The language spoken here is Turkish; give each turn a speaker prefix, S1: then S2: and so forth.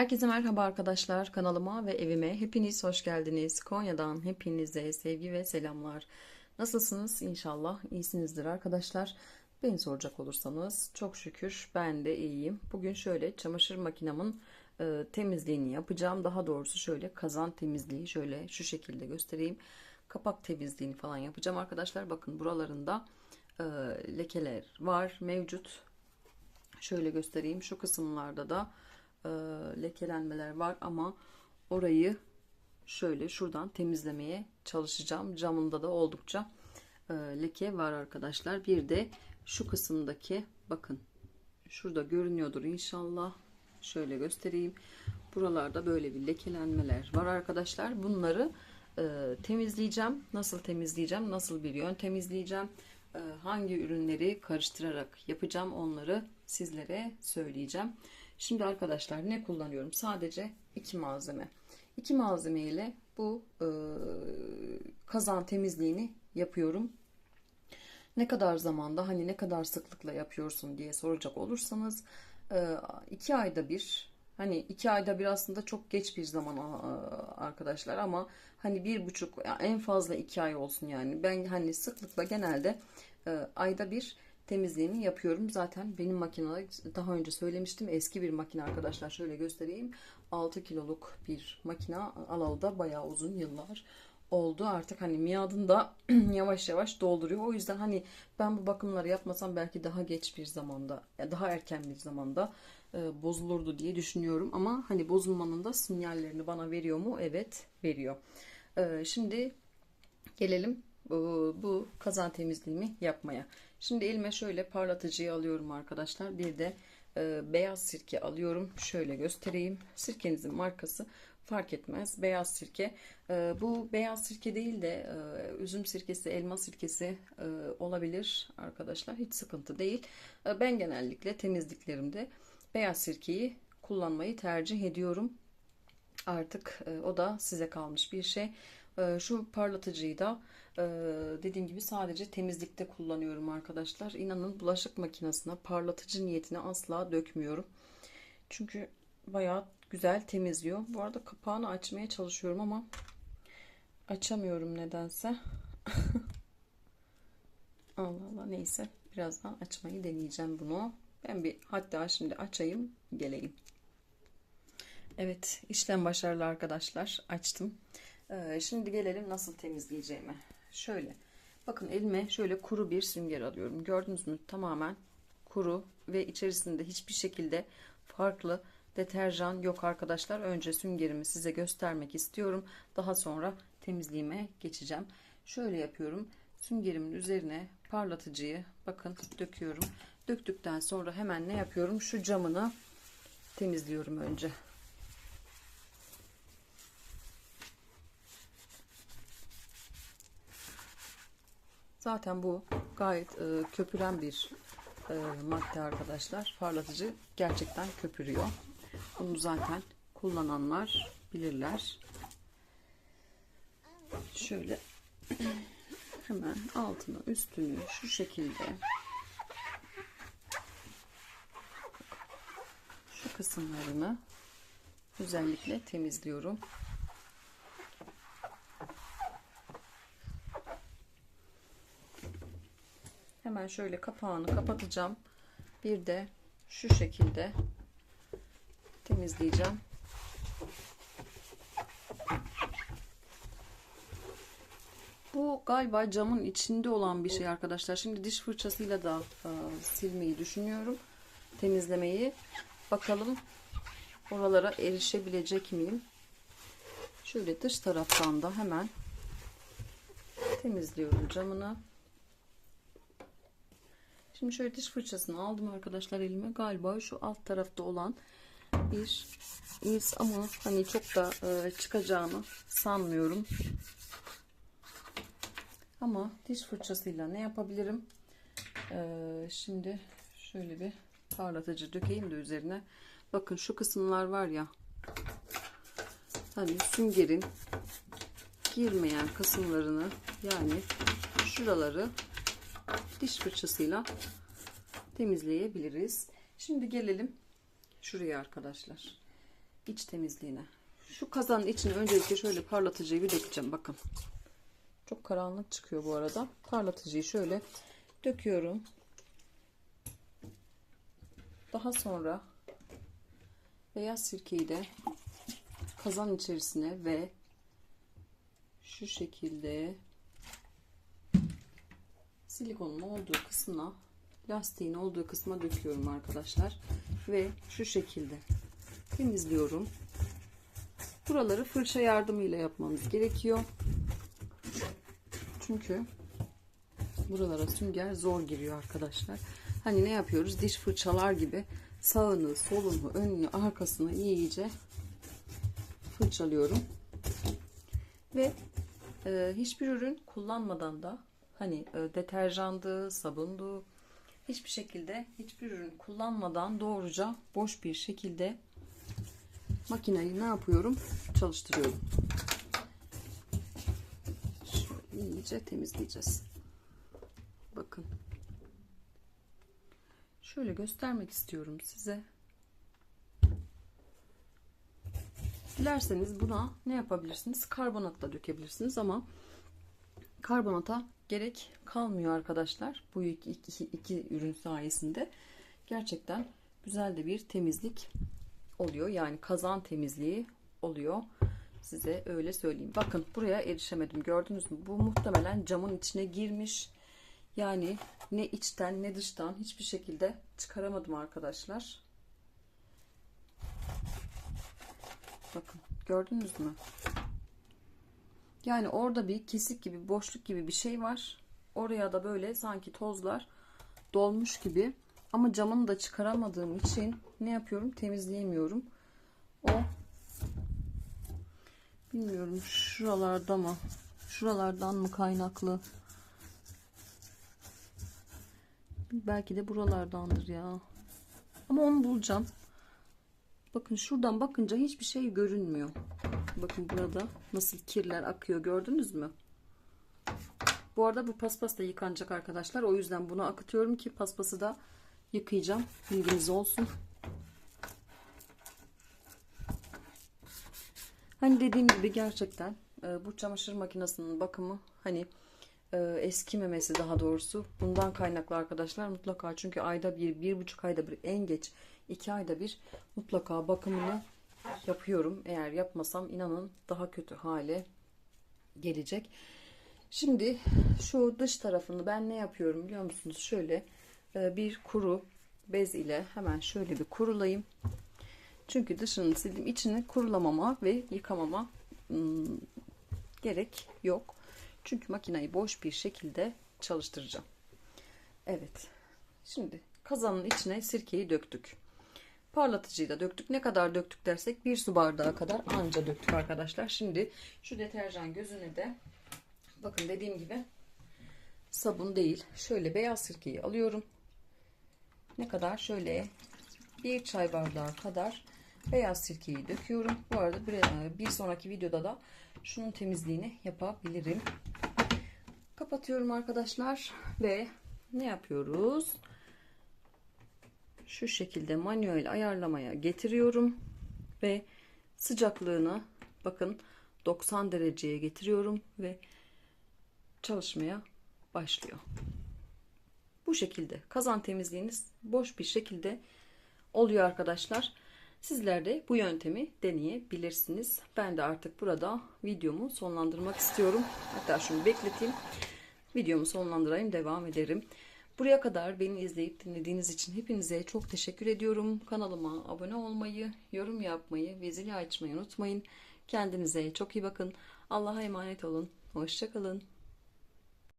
S1: Herkese merhaba arkadaşlar. Kanalıma ve evime hepiniz hoş geldiniz. Konya'dan hepinize sevgi ve selamlar. Nasılsınız? İnşallah iyisinizdir arkadaşlar. Beni soracak olursanız çok şükür ben de iyiyim. Bugün şöyle çamaşır makinamın e, temizliğini yapacağım. Daha doğrusu şöyle kazan temizliği şöyle şu şekilde göstereyim. Kapak temizliğini falan yapacağım arkadaşlar. Bakın buralarında e, lekeler var mevcut. Şöyle göstereyim. Şu kısımlarda da e, lekelenmeler var ama orayı şöyle şuradan temizlemeye çalışacağım. Camında da oldukça e, leke var arkadaşlar. Bir de şu kısımdaki bakın şurada görünüyordur inşallah. Şöyle göstereyim. Buralarda böyle bir lekelenmeler var arkadaşlar. Bunları e, temizleyeceğim. Nasıl temizleyeceğim? Nasıl bir yön temizleyeceğim? E, hangi ürünleri karıştırarak yapacağım onları sizlere söyleyeceğim. Şimdi arkadaşlar ne kullanıyorum? Sadece iki malzeme. İki malzeme ile bu e, kazan temizliğini yapıyorum. Ne kadar zamanda hani ne kadar sıklıkla yapıyorsun diye soracak olursanız e, iki ayda bir hani iki ayda bir aslında çok geç bir zaman arkadaşlar ama hani bir buçuk en fazla iki ay olsun yani ben hani sıklıkla genelde e, ayda bir temizliğini yapıyorum. Zaten benim makinede daha önce söylemiştim eski bir makine arkadaşlar şöyle göstereyim. 6 kiloluk bir makina alalı da bayağı uzun yıllar oldu. Artık hani miadını yavaş yavaş dolduruyor. O yüzden hani ben bu bakımları yapmasam belki daha geç bir zamanda, daha erken bir zamanda e, bozulurdu diye düşünüyorum. Ama hani bozulmanın da sinyallerini bana veriyor mu? Evet veriyor. E, şimdi gelelim bu, bu kazan temizliğimi yapmaya. Şimdi elime şöyle parlatıcıyı alıyorum arkadaşlar. Bir de e, beyaz sirke alıyorum. Şöyle göstereyim. Sirkenizin markası fark etmez. Beyaz sirke. E, bu beyaz sirke değil de e, üzüm sirkesi, elma sirkesi e, olabilir arkadaşlar. Hiç sıkıntı değil. E, ben genellikle temizliklerimde beyaz sirkeyi kullanmayı tercih ediyorum. Artık e, o da size kalmış bir şey. E, şu parlatıcıyı da e, dediğim gibi sadece temizlikte kullanıyorum arkadaşlar. İnanın bulaşık makinesine parlatıcı niyetine asla dökmüyorum. Çünkü bayağı güzel temizliyor. Bu arada kapağını açmaya çalışıyorum ama açamıyorum nedense. Allah Allah neyse birazdan açmayı deneyeceğim bunu. Ben bir hatta şimdi açayım geleyim. Evet işlem başarılı arkadaşlar açtım. Ee, şimdi gelelim nasıl temizleyeceğime. Şöyle bakın elime şöyle kuru bir sünger alıyorum. Gördünüz mü tamamen kuru ve içerisinde hiçbir şekilde farklı deterjan yok arkadaşlar. Önce süngerimi size göstermek istiyorum. Daha sonra temizliğime geçeceğim. Şöyle yapıyorum. Süngerimin üzerine parlatıcıyı bakın döküyorum. Döktükten sonra hemen ne yapıyorum? Şu camını temizliyorum önce. Zaten bu gayet e, köpüren bir e, madde arkadaşlar. Parlatıcı gerçekten köpürüyor. Bunu zaten kullananlar bilirler. Şöyle hemen altını üstünü şu şekilde şu kısımlarını özellikle temizliyorum. Hemen şöyle kapağını kapatacağım. Bir de şu şekilde temizleyeceğim. Bu galiba camın içinde olan bir şey arkadaşlar. Şimdi diş fırçasıyla da e, silmeyi düşünüyorum. Temizlemeyi. Bakalım oralara erişebilecek miyim? Şöyle dış taraftan da hemen temizliyorum camını. Şimdi şöyle diş fırçasını aldım arkadaşlar elime. Galiba şu alt tarafta olan bir iz ama hani çok da e, çıkacağını sanmıyorum. Ama diş fırçasıyla ne yapabilirim? Ee, şimdi şöyle bir parlatıcı dökeyim de üzerine. Bakın şu kısımlar var ya. Hani süngerin girmeyen kısımlarını yani şuraları diş fırçasıyla temizleyebiliriz. Şimdi gelelim şuraya arkadaşlar. iç temizliğine. Şu kazanın içine öncelikle şöyle parlatıcıyı bir dökeceğim. Bakın. Çok karanlık çıkıyor bu arada. Parlatıcıyı şöyle döküyorum. Daha sonra beyaz sirkeyi de kazan içerisine ve şu şekilde silikonun olduğu kısmına lastiğin olduğu kısma döküyorum arkadaşlar ve şu şekilde temizliyorum. Buraları fırça yardımıyla yapmamız gerekiyor. Çünkü buralara sünger zor giriyor arkadaşlar. Hani ne yapıyoruz? Diş fırçalar gibi sağını solunu önünü arkasını iyice fırçalıyorum. Ve e, hiçbir ürün kullanmadan da hani e, deterjandı, sabundu hiçbir şekilde hiçbir ürün kullanmadan doğruca boş bir şekilde makineyi ne yapıyorum? Çalıştırıyorum. Şöyle iyice temizleyeceğiz. Bakın. Şöyle göstermek istiyorum size. Dilerseniz buna ne yapabilirsiniz? Karbonatla dökebilirsiniz ama karbonata gerek kalmıyor arkadaşlar. Bu iki, iki, iki ürün sayesinde gerçekten güzel de bir temizlik oluyor. Yani kazan temizliği oluyor. Size öyle söyleyeyim. Bakın buraya erişemedim. Gördünüz mü? Bu muhtemelen camın içine girmiş. Yani ne içten ne dıştan hiçbir şekilde çıkaramadım arkadaşlar. Bakın gördünüz mü? Yani orada bir kesik gibi boşluk gibi bir şey var. Oraya da böyle sanki tozlar dolmuş gibi. Ama camını da çıkaramadığım için ne yapıyorum? Temizleyemiyorum. O bilmiyorum şuralarda mı? Şuralardan mı kaynaklı? Belki de buralardandır ya. Ama onu bulacağım. Bakın şuradan bakınca hiçbir şey görünmüyor. Bakın burada nasıl kirler akıyor gördünüz mü? Bu arada bu paspas da yıkanacak arkadaşlar. O yüzden bunu akıtıyorum ki paspası da yıkayacağım. Bilginiz olsun. Hani dediğim gibi gerçekten e, bu çamaşır makinesinin bakımı hani e, eskimemesi daha doğrusu bundan kaynaklı arkadaşlar mutlaka çünkü ayda bir, bir buçuk ayda bir en geç iki ayda bir mutlaka bakımını yapıyorum. Eğer yapmasam inanın daha kötü hale gelecek. Şimdi şu dış tarafını ben ne yapıyorum biliyor musunuz? Şöyle e, bir kuru bez ile hemen şöyle bir kurulayım. Çünkü dışını sildim. içini kurulamama ve yıkamama ım, gerek yok. Çünkü makineyi boş bir şekilde çalıştıracağım. Evet. Şimdi kazanın içine sirkeyi döktük. Parlatıcıyı da döktük. Ne kadar döktük dersek bir su bardağı kadar anca döktük arkadaşlar. Şimdi şu deterjan gözüne de bakın dediğim gibi sabun değil. Şöyle beyaz sirkeyi alıyorum. Ne kadar? Şöyle bir çay bardağı kadar beyaz sirkeyi döküyorum. Bu arada bir, bir sonraki videoda da şunun temizliğini yapabilirim. Kapatıyorum arkadaşlar ve ne yapıyoruz? Şu şekilde manuel ayarlamaya getiriyorum ve sıcaklığını bakın 90 dereceye getiriyorum ve çalışmaya başlıyor. Bu şekilde kazan temizliğiniz boş bir şekilde oluyor arkadaşlar. Sizler de bu yöntemi deneyebilirsiniz. Ben de artık burada videomu sonlandırmak istiyorum. Hatta şunu bekleteyim. Videomu sonlandırayım devam ederim. Buraya kadar beni izleyip dinlediğiniz için hepinize çok teşekkür ediyorum. Kanalıma abone olmayı, yorum yapmayı ve zili açmayı unutmayın. Kendinize çok iyi bakın. Allah'a emanet olun. Hoşçakalın.